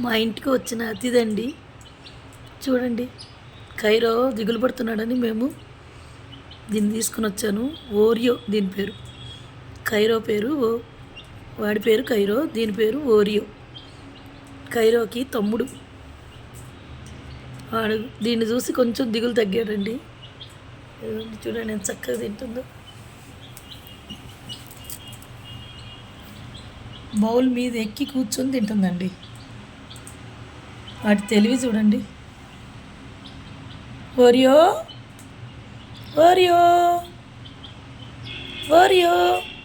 మా ఇంటికి వచ్చిన అతిథండి. చూడండి కైరో దిగులు పడుతున్నాడని మేము దీన్ని తీసుకుని వచ్చాను. ఓరియో దీని పేరు. కైరో పేరు ఓ- వాడి పేరు కైరో దీని పేరు ఓరియో. కైరోకి తమ్ముడు. వాడు దీన్ని చూసి కొంచెం దిగులు తగ్గాడండి. చూడండి ఎంత చక్కగా తింటుందో. బౌల్ మీద ఎక్కి కూర్చొని తింటుందండి. వాటి తెలివి చూడండి. Oreo Oreo Oreo.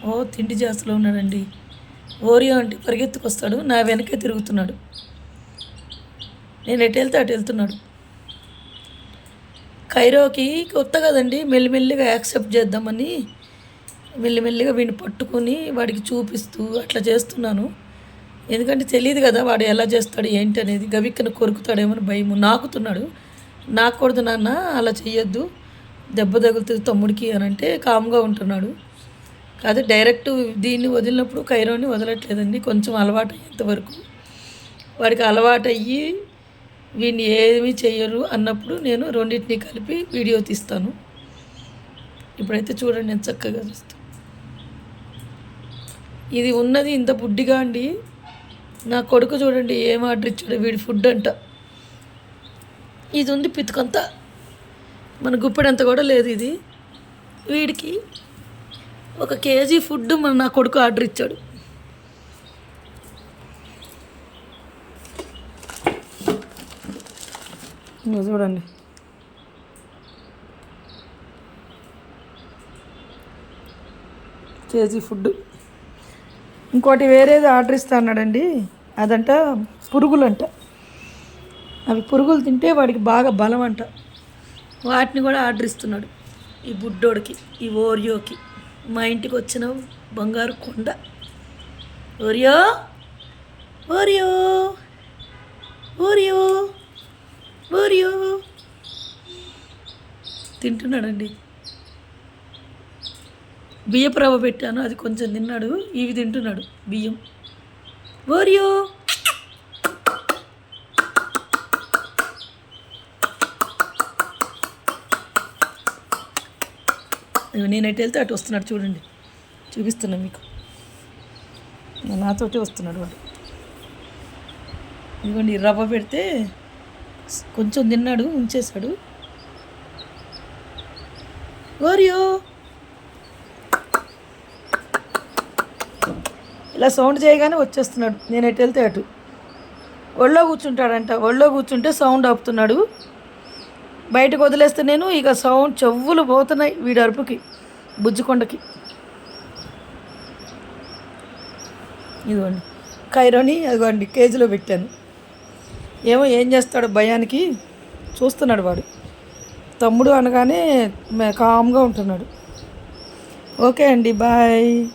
ఓ తిండి జాస్తిలో ఉన్నాడండి. ఓరియో అంటే పరిగెత్తుకొస్తాడు నా వెనకే తిరుగుతున్నాడు. నేను ఎటు వెళ్తే అటు వెళ్తున్నాడు. కైరోకి కొత్త కదండి మెల్లిమెల్లిగా యాక్సెప్ట్ చేద్దామని మెల్లిమెల్లిగా వీడిని పట్టుకొని వాడికి చూపిస్తూ అట్లా చేస్తున్నాను. ఎందుకంటే తెలియదు కదా వాడు ఎలా చేస్తాడు ఏంటి అనేది గవిక్కను కొరుకుతాడేమో అని భయము నాకుతున్నాడు. నాకూడదు నాన్న అలా చెయ్యొద్దు. దెబ్బ తగులుతుంది తమ్ముడికి అని అంటే కామ్గా ఉంటున్నాడు. కాదు డైరెక్ట్ దీన్ని వదిలినప్పుడు కైరోని వదలట్లేదండి. కొంచెం అలవాటు అయ్యేంతవరకు వాడికి అలవాటు అయ్యి వీడిని ఏమీ చేయరు అన్నప్పుడు నేను రెండింటిని కలిపి వీడియో తీస్తాను. ఇప్పుడైతే చూడండి నేను చక్కగా చూస్తాను ఇది ఉన్నది ఇంత బుడ్డిగా అండి. నా కొడుకు చూడండి ఏం ఆర్డర్ ఇచ్చాడు వీడి ఫుడ్ అంట. ఇది ఉంది పితుకంతా. మన గుప్పెడంత కూడా లేదు ఇది. వీడికి ఒక కేజీ ఫుడ్ మన నా కొడుకు ఆర్డర్ ఇచ్చాడు. చూడండి. KG food. ఇంకోటి వేరేది ఆర్డర్ ఇస్తా అన్నాడండి. అదంట పురుగులంట. అవి పురుగులు తింటే వాడికి బాగా బలం అంట వాటిని కూడా ఆర్డర్ ఇస్తున్నాడు ఈ బుడ్డోడికి ఈ ఓరియోకి. మా ఇంటికి వచ్చిన బంగారు కొండ. Oreo Oreo Oreo Oreo. తింటున్నాడండి. బియ్యపు రవ్వ పెట్టాను అది కొంచెం తిన్నాడు ఇవి తింటున్నాడు బియ్యం. ఓరియో. ఇదిగో నేను ఎటు వెళ్తే అటు వస్తున్నాడు చూడండి. చూపిస్తున్నా మీకు. నాతోటి వస్తున్నాడు వాడు. ఇదిగోండి రవ్వ పెడితే కొంచెం తిన్నాడు ఉంచేశాడు. ఓరియో. ఇలా సౌండ్ చేయగానే వచ్చేస్తున్నాడు. నేను ఎటు వెళ్తే అటు. ఒళ్ళో కూర్చుంటాడంట. ఒళ్ళో కూర్చుంటే సౌండ్ ఆపుతున్నాడు. బయటకు వదిలేస్తే నేను ఇక సౌండ్ చెవులు పోతున్నాయి వీడి అరుపుకి బుజ్జికొండకి. ఇదిగోండి. కైరోని అదిగోండి కేజీలో పెట్టాను. ఏమో ఏం చేస్తాడు భయానికి చూస్తున్నాడు వాడు. తమ్ముడు అనగానే కామ్గా ఉంటున్నాడు. ఓకే అండి బాయ్.